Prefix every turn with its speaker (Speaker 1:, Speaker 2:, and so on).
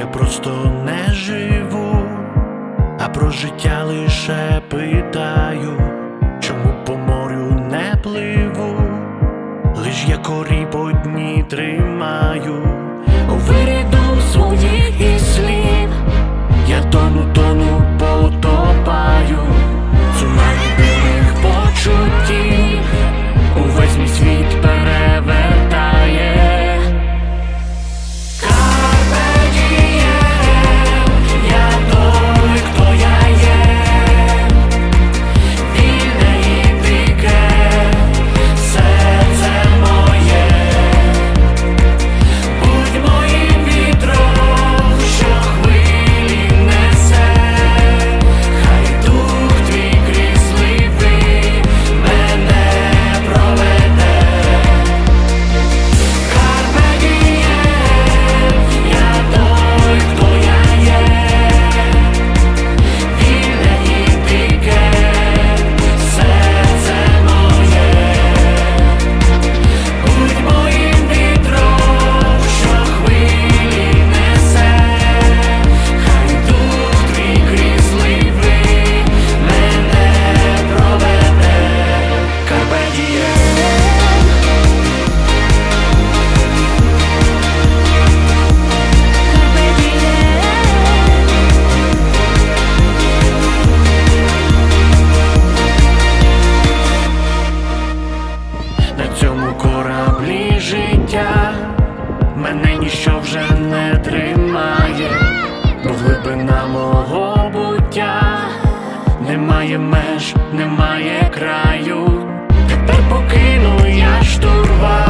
Speaker 1: я просто не живу, а про життя лише питаю, чому по морю не пливу, лиш я корі по дні тримаю, виріду своїх і слів, я тону, тону. вже не тримає, бо глибина мого буття немає меж, немає краю. Тепер покину я штурвал